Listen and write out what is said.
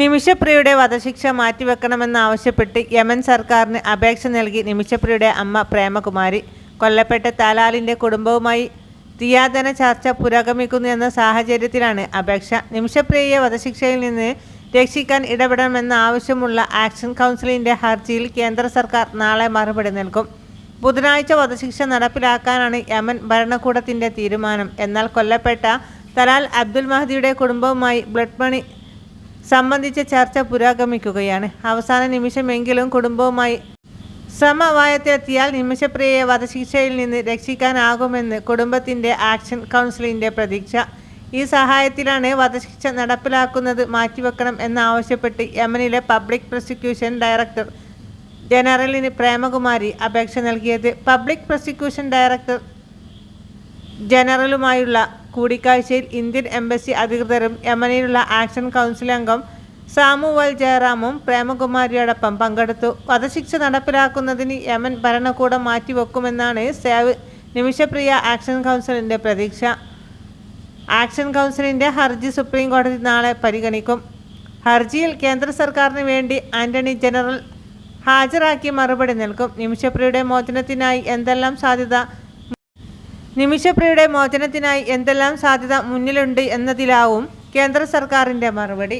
നിമിഷപ്രിയയുടെ വധശിക്ഷ മാറ്റിവെക്കണമെന്നാവശ്യപ്പെട്ട് യമൻ സർക്കാരിന് അപേക്ഷ നൽകി നിമിഷപ്രിയയുടെ അമ്മ പ്രേമകുമാരി. കൊല്ലപ്പെട്ട താലാലിന്റെ കുടുംബവുമായി തീയാതന ചർച്ച പുരോഗമിക്കുന്നു എന്ന സാഹചര്യത്തിലാണ് അപേക്ഷ. നിമിഷപ്രിയയെ വധശിക്ഷയിൽ നിന്ന് രക്ഷിക്കാൻ ഇടപെടണമെന്ന ആവശ്യമുള്ള ആക്ഷൻ കൗൺസിലിന്റെ ഹർജിയിൽ കേന്ദ്ര സർക്കാർ നാളെ മറുപടി നൽകും. ബുധനാഴ്ച വധശിക്ഷ നടപ്പിലാക്കാനാണ് യമൻ ഭരണകൂടത്തിന്റെ തീരുമാനം. എന്നാൽ കൊല്ലപ്പെട്ട തലാൽ അബ്ദുൽ മഹദിയുടെ കുടുംബവുമായി ബ്ലഡ് മണി സംബന്ധിച്ച ചർച്ച പുരോഗമിക്കുകയാണ്. അവസാന നിമിഷമെങ്കിലും കുടുംബവുമായി സമവായത്തിലെത്തിയാൽ നിമിഷപ്രിയയെ വധശിക്ഷയിൽ നിന്ന് രക്ഷിക്കാനാകുമെന്ന് കുടുംബത്തിന്റെ ആക്ഷൻ കൗൺസിലിന്റെ പ്രതീക്ഷ. ഈ സഹായത്തിലാണ് വധശിക്ഷ നടപ്പിലാക്കുന്നത് മാറ്റിവെക്കണം എന്നാവശ്യപ്പെട്ട് യമനിലെ പബ്ലിക് പ്രോസിക്യൂഷൻ ഡയറക്ടർ ജനറലിന് പ്രേമകുമാരി അപേക്ഷ നൽകിയത്. പബ്ലിക് പ്രോസിക്യൂഷൻ ഡയറക്ടർ ജനറലുമായുള്ള കൂടിക്കാഴ്ചയിൽ ഇന്ത്യൻ എംബസി അധികൃതരും യമനിലുള്ള ആക്ഷൻ കൗൺസിൽ അംഗം സാമുവൽ ജയറാമും പ്രേമകുമാരിയോടൊപ്പം പങ്കെടുത്തു. വധശിക്ഷ നടപ്പിലാക്കുന്നതിന് യമൻ ഭരണകൂടം മാറ്റിവെക്കുമെന്നാണ് സേവ് നിമിഷപ്രിയ ആക്ഷൻ കൗൺസിലിന്റെ പ്രതീക്ഷ. ആക്ഷൻ കൗൺസിലിന്റെ ഹർജി സുപ്രീം കോടതി നാളെ പരിഗണിക്കും. ഹർജിയിൽ കേന്ദ്ര സർക്കാരിന് വേണ്ടി ആന്റണി ജനറൽ ഹാജരാക്കി മറുപടി നൽകും. നിമിഷപ്രിയയുടെ മോചനത്തിനായി എന്തെല്ലാം സാധ്യത നിമിഷപ്രിയയുടെ മോചനത്തിനായി എന്തെല്ലാം സാധ്യത മുന്നിലുണ്ട് എന്നതിലാവും കേന്ദ്ര സർക്കാരിന്റെ മറുപടി.